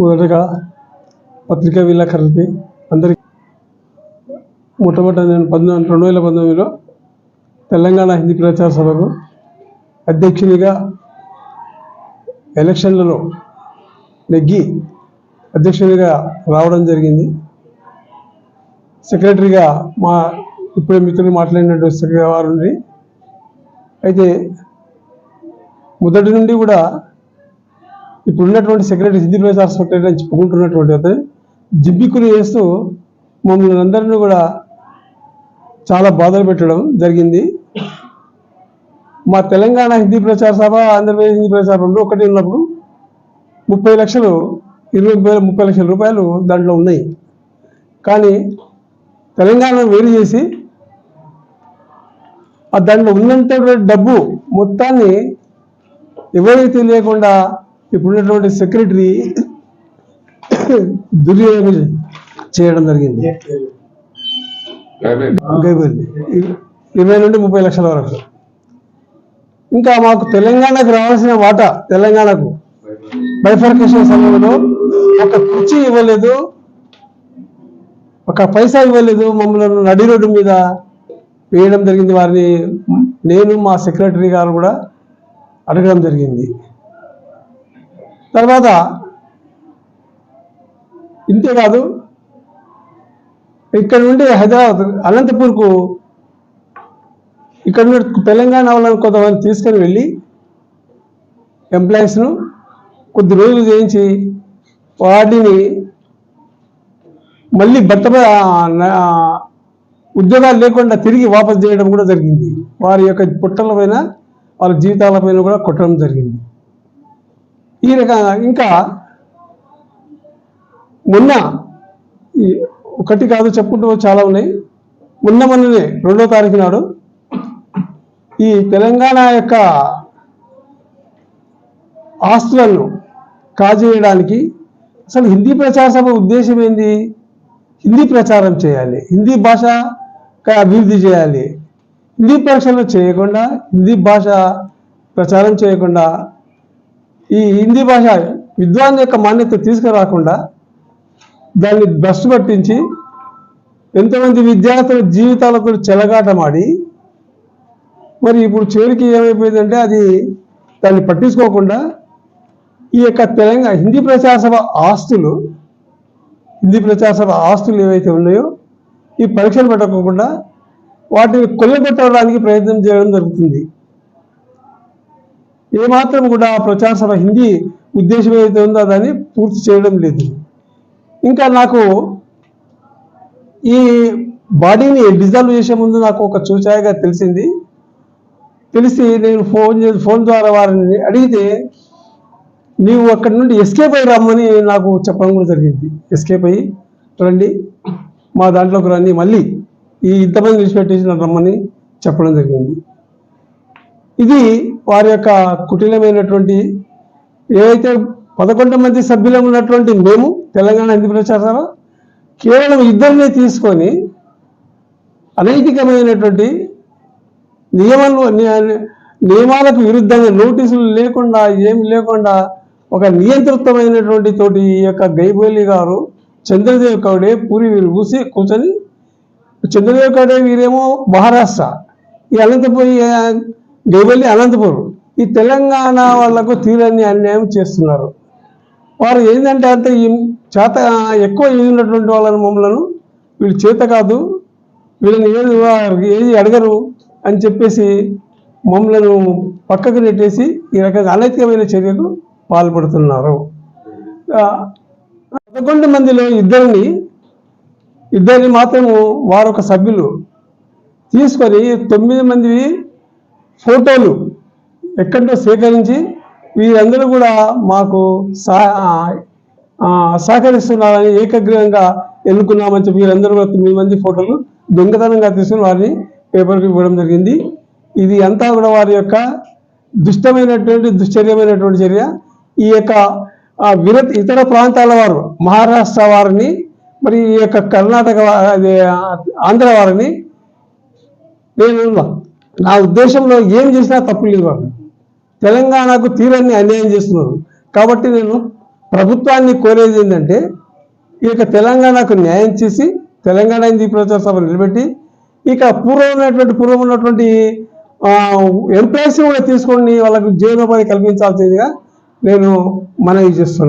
మొదటగా పత్రికా విలేకరులకి అందరికీ మొట్టమొదట నేను పంతొమ్మిది రెండు వేల పంతొమ్మిదిలో తెలంగాణ హిందీ ప్రచార సభకు అధ్యక్షునిగా ఎలక్షన్లలో నెగ్గి అధ్యక్షునిగా రావడం జరిగింది. సెక్రటరీగా మా ఇప్పుడే మిత్రులు మాట్లాడినట్టు సెక్రటరీ వారు అయితే మొదటి నుండి కూడా ఇప్పుడు ఉన్నటువంటి సెక్రటరీ హిందీ ప్రచార సెక్రటరీ అని చెప్పుకుంటున్నటువంటి అతను జిబ్బిక్కులు చేస్తూ మమ్మల్ని అందరినీ కూడా చాలా బాధలు పెట్టడం జరిగింది. మా తెలంగాణ హిందీ ప్రచార సభ ఆంధ్రప్రదేశ్ హిందీ ప్రచార రెండు ఒకటి ఉన్నప్పుడు ముప్పై లక్షలు ఇరవై వేల ముప్పై లక్షల రూపాయలు దాంట్లో ఉన్నాయి. కానీ తెలంగాణ వేరు చేసి ఆ దాంట్లో ఉన్నంత డబ్బు మొత్తాన్ని ఎవరైతే లేకుండా ఇప్పుడున్నటువంటి సెక్రటరీ దుర్వినియోగం చేయడం జరిగింది. ఇరవై నుండి ముప్పై లక్షల వరకు. ఇంకా మాకు తెలంగాణకు రావాల్సిన వాటా తెలంగాణకు బైఫర్కేషన్ సమయంలో ఒక కుర్చీ ఇవ్వలేదు ఒక పైసా ఇవ్వలేదు మమ్మల్ని నడి రోడ్డు మీద వేయడం జరిగింది వారిని. నేను మా సెక్రటరీ గారు కూడా అడగడం జరిగింది. తర్వాత ఇంతేకాదు ఇక్కడ నుండి హైదరాబాద్ అనంతపూర్కు ఇక్కడ నుండి తెలంగాణ వాళ్ళని కొంతమంది తీసుకొని వెళ్ళి ఎంప్లాయీస్ను కొద్ది రోజులు చేయించి వాటిని మళ్ళీ భర్త ఉద్యోగాలు లేకుండా తిరిగి వాపస్ చేయడం కూడా జరిగింది. వారి యొక్క పుట్టల పైన వాళ్ళ జీవితాల పైన కూడా కొట్టడం జరిగింది. ఈ రకంగా ఇంకా మొన్న ఒకటి కాదు చెప్పుకుంటూ చాలా ఉన్నాయి. మొన్న మొన్ననే రెండో తారీఖు నాడు ఈ తెలంగాణ యొక్క ఆస్తులను కాజేయడానికి అసలు హిందీ ప్రచార సభ ఉద్దేశం ఏంది? హిందీ ప్రచారం చేయాలి. హిందీ భాష అభివృద్ధి చేయాలి. హిందీ పరీక్షలు చేయకుండా హిందీ భాష ప్రచారం చేయకుండా ఈ హిందీ భాష విద్వాన్ యొక్క మాన్యత తీసుకురాకుండా దాన్ని భ్రష్టు పట్టించి ఎంతమంది విద్యార్థుల జీవితాలతో చెలగాటమాడి మరి ఇప్పుడు చివరికి ఏమైపోయిందంటే అది దాన్ని పట్టించుకోకుండా ఈ యొక్క తెలంగాణ హిందీ ప్రచార సభ ఆస్తులు హిందీ ప్రచార సభ ఆస్తులు ఏవైతే ఉన్నాయో ఈ పరీక్షలు పెట్టకోకుండా వాటిని కొల్లగొట్టడానికి ప్రయత్నం చేయడం జరుగుతుంది. ఏమాత్రం కూడా ప్రచార సభ హిందీ ఉద్దేశం ఏదైతే ఉందో దాన్ని పూర్తి చేయడం లేదు. ఇంకా నాకు ఈ బాడీని డిజాల్వ్ చేసే ముందు నాకు ఒక చూచాయగా తెలిసింది. తెలిసి నేను ఫోన్ చేసి ఫోన్ ద్వారా వారిని అడిగితే నీవు అక్కడి నుండి ఎస్కేప్ అయ్యి రమ్మని నాకు చెప్పడం కూడా జరిగింది. ఎస్కేప్ అయ్యి రండి మా దాంట్లోకి రండి మళ్ళీ ఈ ఇంతమంది విడిచిపెట్టేసిన రమ్మని చెప్పడం జరిగింది. ఇది వారి యొక్క కుటిలమైనటువంటి ఏవైతే పదకొండు మంది సభ్యులం ఉన్నటువంటి మేము తెలంగాణ హిందీ ప్రచార కేవలం ఇద్దరిని తీసుకొని అనైతికమైనటువంటి నియమాలు నియమాలకు విరుద్ధంగా నోటీసులు లేకుండా ఏమి లేకుండా ఒక నియంత్రితమైనటువంటి తోటి ఈ యొక్క గైబోలి గారు చంద్రదేవ్ కౌడే పూరి వీరు కూసి కూర్చొని చంద్రదేవ్ కాడే వీరేమో మహారాష్ట్ర. ఈ అనంతపురం ఈ అనంతపురం. ఈ తెలంగాణ వాళ్ళకు తీరని అన్యాయం చేస్తున్నారు. వారు ఏంటంటే అంటే ఈ చేత ఎక్కువ ఉన్నటువంటి వాళ్ళని మమ్మలను వీళ్ళు చేత కాదు వీళ్ళని ఏది ఏది అడగరు అని చెప్పేసి మమ్మలను పక్కకు నెట్టేసి ఈ రకంగా అనైతికమైన చర్యకు పాల్పడుతున్నారు. పదకొండు మందిలో ఇద్దరిని ఇద్దరిని మాత్రము వారొక సభ్యులు తీసుకొని తొమ్మిది మంది ఫోటోలు ఎక్కడో సేకరించి వీరందరూ కూడా మాకు సహకరిస్తున్నారని ఏకగ్రీవంగా ఎన్నుకున్నామని చెప్పి వీరందరూ కూడా తొమ్మిది మంది ఫోటోలు దొంగతనంగా తీసుకుని వారిని పేపర్కి ఇవ్వడం జరిగింది. ఇది అంతా కూడా వారి యొక్క దుష్టమైనటువంటి దుశ్చర్యమైనటువంటి చర్య. ఈ యొక్క విరత్ ఇతర ప్రాంతాల వారు మహారాష్ట్ర వారిని మరి ఈ యొక్క కర్ణాటక అది, ఆంధ్ర వారిని నేను నా ఉద్దేశంలో ఏం చేసినా తప్పు లేదు వాళ్ళు. తెలంగాణకు తీరాన్ని అన్యాయం చేస్తున్నారు. కాబట్టి నేను ప్రభుత్వాన్ని కోరేది ఏంటంటే ఈ యొక్క తెలంగాణకు న్యాయం చేసి తెలంగాణ హిందీ ప్రచార సభ నిలబెట్టి ఇక పూర్వం ఉన్నటువంటి పూర్వం ఉన్నటువంటి ఎంప్లాయీస్ కూడా తీసుకొని వాళ్ళకు జీవనోపాధి కల్పించాల్సిందిగా నేను మనవి చేస్తున్నాను.